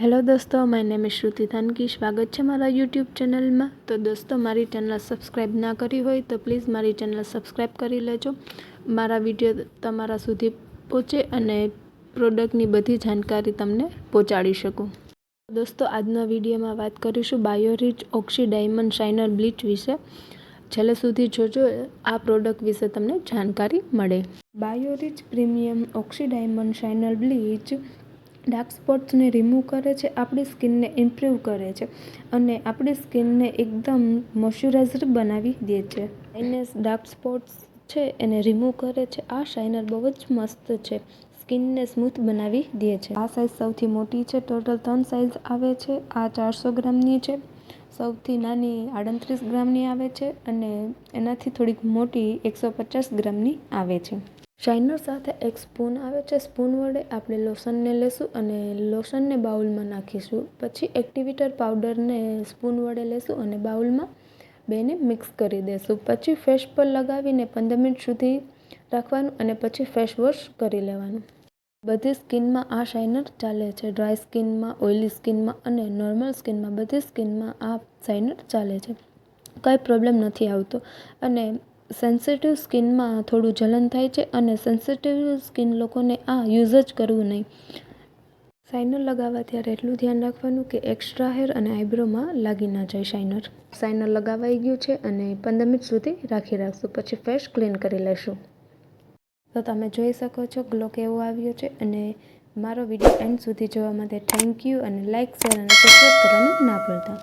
Hello દોસ્તો, my name is Shruti Thanki. સ્વાગત છે મારા યુટ્યુબ ચેનલમાં. તો દોસ્તો, મારી ચેનલ સબસ્ક્રાઈબ ના કરી હોય તો પ્લીઝ મારી ચેનલ સબસ્ક્રાઈબ કરી લેજો. મારા વીડિયો તમારા સુધી પહોંચે અને પ્રોડક્ટની બધી જાણકારી તમને પહોંચાડી શકું. દોસ્તો, આજના વિડીયોમાં વાત કરીશું Biorich oxy diamond shiner bleach વિશે. છેલ્લે સુધી જોજો, આ પ્રોડક્ટ વિશે તમને જાણકારી મળે. Bioriche premium oxy diamond shiner bleach dark સ્પોટ્સને remove કરે છે, આપણી સ્કિનને ઇમ્પ્રૂવ કરે છે અને આપણી સ્કિનને એકદમ મોઇશ્ચરાઇઝર બનાવી દે છે. એને ડાર્ક સ્પોટ્સ છે, એને રિમૂવ કરે છે. આ શાઇનર બહુ જ મસ્ત છે. સ્કિનને સ્મૂથ બનાવી દે છે. આ સાઇઝ સૌથી મોટી છે. ટોટલ ત્રણ સાઇઝ આવે છે. આ ચારસો ગ્રામની છે. સૌથી નાની આડત્રીસ ગ્રામની આવે છે અને એનાથી થોડીક મોટી એકસો પચાસ ગ્રામની આવે છે. શાઇનર સાથે એક સ્પૂન આવે છે. સ્પૂન વડે આપણે લોશનને લેશું અને લોશનને બાઉલમાં નાખીશું. પછી એક્ટિવેટર પાવડરને સ્પૂન વડે લેશું અને બાઉલમાં બેને મિક્સ કરી દેશું. પછી ફેસ પર લગાવીને પંદર મિનિટ સુધી રાખવાનું અને પછી ફેસ વોશ કરી લેવાનું. બધી સ્કિનમાં આ શાઇનર ચાલે છે. ડ્રાય સ્કિનમાં, ઓઇલી સ્કિનમાં અને નોર્મલ સ્કિનમાં બધી સ્કિનમાં આ શાઇનર ચાલે છે. કંઈ પ્રોબ્લેમ નથી આવતો. અને સેન્સિટિવ સ્કિનમાં થોડું જલન થાય છે અને સેન્સિટિવ સ્કિન લોકોને આ યુઝ જ કરવું નહીં. શાઇનર લગાવવા ત્યારે એટલું ધ્યાન રાખવાનું કે એક્સ્ટ્રા હેર અને આઈબ્રોમાં લાગી ના જાય શાઇનર. શાઇનર લગાવાઈ ગયું છે અને પંદર મિનિટ સુધી રાખી રાખશું. પછી ફેસ ક્લીન કરી લેશું તો તમે જોઈ શકો છો ગ્લો કેવો આવ્યો છે અને મારો વીડિયો એન્ડ સુધી જોવા માટે થેન્ક યુ અને લાઇક શેર અને સબસ્ક્રાઈબ કરવાનું ના ભૂલતા.